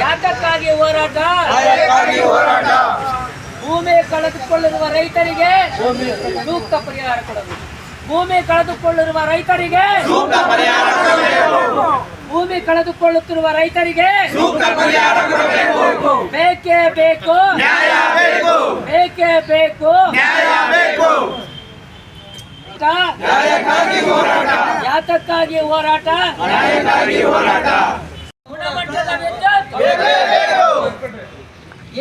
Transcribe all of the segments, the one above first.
ಯಾತಕ್ಕಾಗಿ ಹೋರಾಟ? ಭೂಮಿ ಕಳೆದುಕೊಳ್ಳಿರುವ ರೈತರಿಗೆ ಸೂಕ್ತ ಪರಿಹಾರ ಕೊಡಬೇಕು. ಭೂಮಿ ಕಳೆದುಕೊಳ್ಳಿರುವ ರೈತರಿಗೆ ಭೂಮಿ ಕಳೆದುಕೊಳ್ಳುತ್ತಿರುವ ರೈತರಿಗೆ ಬೇಕೇ ಬೇಕು. ಬೇಕೇ. ಬೇಕು ಯಾತಕ್ಕಾಗಿ ಹೋರಾಟ. ಗುಣಮಟ್ಟದ ವಿದ್ಯುತ್.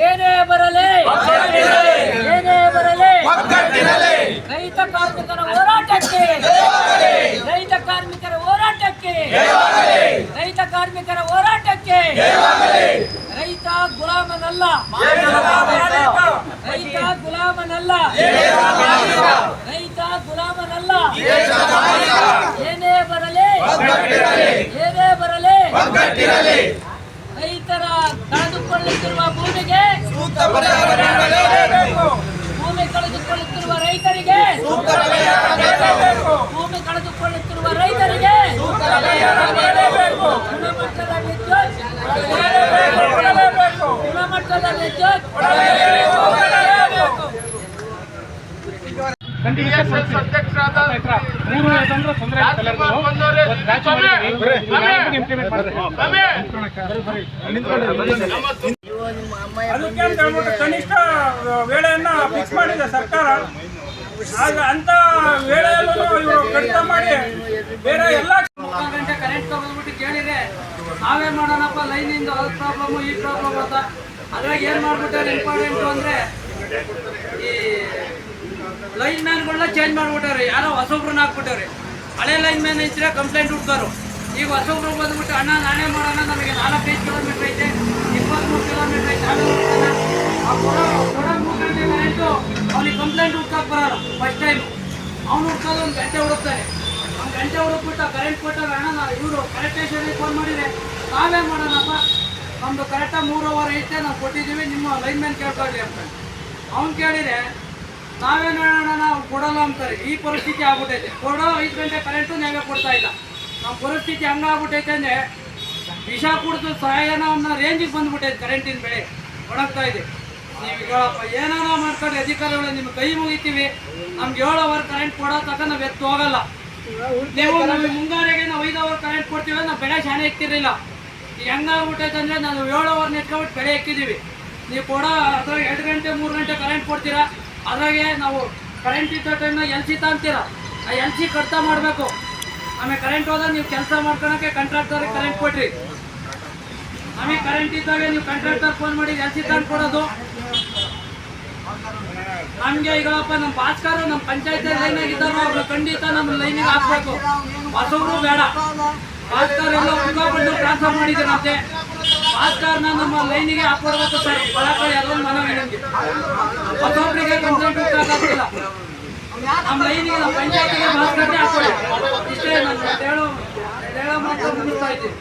ಏನೇ ಬರಲಿ ಏನೇ ಬರಲಿ ರೈತ ಕಾರ್ಮಿಕರ ಹೋರಾಟಕ್ಕೆ ರೈತ ಕಾರ್ಮಿಕರ ಹೋರಾಟಕ್ಕೆ ರೈತ ಕಾರ್ಮಿಕರ ಹೋರಾಟಕ್ಕೆ ರೈತ ಗುಲಾಮನಲ್ಲ. ರೈತ ಗುಲಾಮನಲ್ಲ. ರೈತ ಗುಲಾಮನಲ್ಲ. ಏನೇ ಬರಲಿ. ಏನೇ ಬರಲಿ. ರೈತರ ಕಳೆದುಕೊಳ್ಳುತ್ತಿರುವ ಭೂಮಿಗೆ ಭೂಮಿ ಕಳೆದುಕೊಳ್ಳುತ್ತಿರುವ ರೈತರಿಗೆ ಭೂಮಿ ಕಳೆದುಕೊಳ್ಳುತ್ತಿರುವ ರೈತರಿಗೆ ಗುಣಮಟ್ಟದ ವಿದ್ಯುತ್ ಗುಣಮಟ್ಟದ ವಿದ್ಯುತ್ ಅದಕ್ಕೆ ಕನಿಷ್ಠ ವೇಳೆಯನ್ನ ಫಿಕ್ಸ್ ಮಾಡಿದೆ ಸರ್ಕಾರ. ಆಗ ಅಂತ ವೇಳೆಯಲ್ಲೂ ಇವರು ಕಡಿತ ಮಾಡಿ ಬೇರೆ ಎಲ್ಲ ಗಂಟೆ ಕರೆಂಟ್ ತಗೊಂಡ್ಬಿಟ್ಟು ಕೇಳಿದೆ ನಾವೇ ಮಾಡೋಣಪ್ಪ ಲೈನಿಂದ ಇಂದ ಪ್ರಾಬ್ಲಮ್ ಈ ಪ್ರಾಬ್ಲಮ್ ಅಂತ. ಅದ್ರಾಗ ಏನ್ ಮಾಡ್ಬಿಟ್ಟಾರೆ ಇಂಪಾರ್ಟೆಂಟ್ ಅಂದ್ರೆ ಈ ಲೈನ್ ಮ್ಯಾನ್ಗಳನ್ನ ಚೇಂಜ್ ಮಾಡಿಬಿಟ್ಟವ್ರಿ. ಯಾರೋ ಹೊಸೊಬ್ರನ್ನ ಹಾಕ್ಬಿಟ್ಟವ್ರಿ. ಹಳೆ ಲೈನ್ ಮ್ಯಾನ್ ಇದ್ರೆ ಕಂಪ್ಲೇಂಟ್ ಹುಡ್ತಾರು ಈಗ ಹೊಸೊಬ್ರು ಬಂದ್ಬಿಟ್ಟು, ಅಣ್ಣ, ನಾನೇ ಮಾಡೋಣ, ನಮಗೆ ನಾಲ್ಕೈದು ಕಿಲೋಮೀಟರ್ ಐತೆ ಇಪ್ಪತ್ತ್ಮೂರು ಕಿಲೋಮೀಟರ್ ಐತೆ ನಾನು ಹೋಗ್ತಾನೆ. ಆ ಕೊಡೋ ಕೊಡೋ ಮೂರು ಗಂಟೆ ಕರೆಂಟು ಅವ್ನಿಗೆ ಕಂಪ್ಲೇಂಟ್ ಹುಡ್ಕಕ್ಕೆ ಬರೋಲ್ಲ ಫಸ್ಟ್ ಟೈಮ್ ಅವ್ನು ಹುಡ್ಕೋದು ಒಂದು ಗಂಟೆ ಹುಡುಕ್ತಾನೆ. ಒಂದು ಗಂಟೆ ಹುಡುಕ್ಬಿಟ್ಟು ಕರೆಂಟ್ ಕೊಟ್ಟಾಗ ಅಣ್ಣ ನಾವು ಇವರು ಕರೆಕ್ಟ್ ಫೋನ್ ಮಾಡಿದ್ರೆ ನಾವೇ ಮಾಡೋಣಪ್ಪ. ನಮ್ಮದು ಕರೆಕ್ಟಾಗಿ ಮೂರು ಅವರ್ ಐತೆ, ನಾವು ಕೊಟ್ಟಿದ್ದೀವಿ, ನಿಮ್ಮ ಲೈನ್ ಮ್ಯಾನ್ ಕೇಳ್ಕೊಳ್ಳಿ ಅಂತ. ಅವ್ನು ಕೇಳಿದ್ರೆ ನಾವೇ ನೋಡೋಣ ನಾವು ಕೊಡಲ್ಲ ಅಂತಾರೆ. ಈ ಪರಿಸ್ಥಿತಿ ಆಗ್ಬಿಟ್ಟೈತೆ. ಕೊಡೋ ಐದು ಗಂಟೆ ಕರೆಂಟು ನಾವೇ ಕೊಡ್ತಾ ಇಲ್ಲ. ನಮ್ಮ ಪರಿಸ್ಥಿತಿ ಹಂಗಾಗ್ಬಿಟ್ಟೈತೆ ಅಂದರೆ ವಿಷ ಕುಡಿದು ಸಹಾಯನ ಅನ್ನೋ ರೇಂಜಿಗೆ ಬಂದ್ಬಿಟ್ಟೈತೆ ಕರೆಂಟಿನ ಬೆಳೆ. ಒಣಗ್ತಾ ಇದೆ. ನೀವು ಹೇಳಪ್ಪ ಏನಾರ ಮಾಡ್ಕೊಂಡು ಅಧಿಕಾರಿಗಳು ನಿಮ್ಮ ಕೈ ಮುಗಿತೀವಿ. ನಮ್ಗೆ ಏಳು ಅವರ್ ಕರೆಂಟ್ ಕೊಡೋ ತಕ್ಕ ನಾವು ಎತ್ತು ಹೋಗಲ್ಲ. ನೀವು ನಮಗೆ ಮುಂಗಾರಿಗೆ ನಾವು ಐದು ಅವರ್ ಕರೆಂಟ್ ಕೊಡ್ತೀವಿ ನಾವು ಬೆಳೆ ಶಾಣೆ ಇಕ್ತಿರ್ಲಿಲ್ಲ. ಹೆಂಗಾಗ್ಬಿಟ್ಟೈತೆ ಅಂದರೆ ನಾವು ಏಳು ಅವರ್ ಎತ್ಕೊಂಡ್ಬಿಟ್ಟು ಬೆಳೆ ಇಕ್ಕಿದ್ದೀವಿ ನೀವು ಕೊಡೋ ಅಥವಾ ಎರಡು ಗಂಟೆ, ಮೂರು ಗಂಟೆ ಕರೆಂಟ್ ಕೊಡ್ತೀರಾ? ಅದ್ರಾಗೆ ನಾವು ಕರೆಂಟ್ ಇದ್ದ ನ ಎಲ್ ಸಿ ತಾಂತೀರ ಆ ಎಲ್ ಸಿ ಕಡಿತ ಮಾಡಬೇಕು. ಆಮೇಲೆ ಕರೆಂಟ್ ಹೋದಾಗ ನೀವು ಕೆಲಸ ಮಾಡ್ಕೊಳಕ್ಕೆ ಕಾಂಟ್ರಾಕ್ಟರ್ಗೆ ಕರೆಂಟ್ ಕೊಟ್ರಿ. ಆಮೇಲೆ ಕರೆಂಟ್ ಇದ್ದಾಗ ನೀವು ಕಾಂಟ್ರಾಕ್ಟರ್ ಫೋನ್ ಮಾಡಿ ಎಲ್ ಸಿ ತಂದು ಕೊಡೋದು. ನಮ್ಗೆ ಈಗಪ್ಪ ನಮ್ಮ ಭಾಸ್ಕರ್ ನಮ್ಮ ಪಂಚಾಯತ್ ಲೈನ್ ಇದ್ದಾರೋ ಅವ್ರು ಖಂಡಿತ ನಮ್ಮ ಲೈನಿಗೆ ಹಾಕ್ಬೇಕು. ಹೊಸಬ್ರು ಬೇಡ. ಭಾಸ್ಕರ್ ಎಲ್ಲ ಟ್ರಾನ್ಸ್ಫರ್ ಮಾಡಿದ್ದೀರಂತೆ ಭಾಸ್ಕರ್ನ ನಮ್ಮ ಲೈನಿಗೆ ಹಾಕೊಡ್ಬೇಕು ಸರ್. ಒಳಗಡೆ ಎಲ್ಲ ಮನವಿ ಮತ್ತೊಬ್ಬರಿಗೆ ಕಂಪ್ಲೇಂಟ್ ಆಗ್ತಿಲ್ಲ ನಮ್ಮ ಲೈನಿಗೆ ನಮ್ಮ ಪಂಚಾಯತಿಗೆ ಭಾಸ್ಕರ್ನೇ ಹಾಕೊಳ್ಳಿ ಇಷ್ಟೇ ನಾನು ಹೇಳೋ ಹೇಳೋ ಮಾತ್ರ ಮುಗಿಸ್ತಾ ಇದ್ದೀನಿ.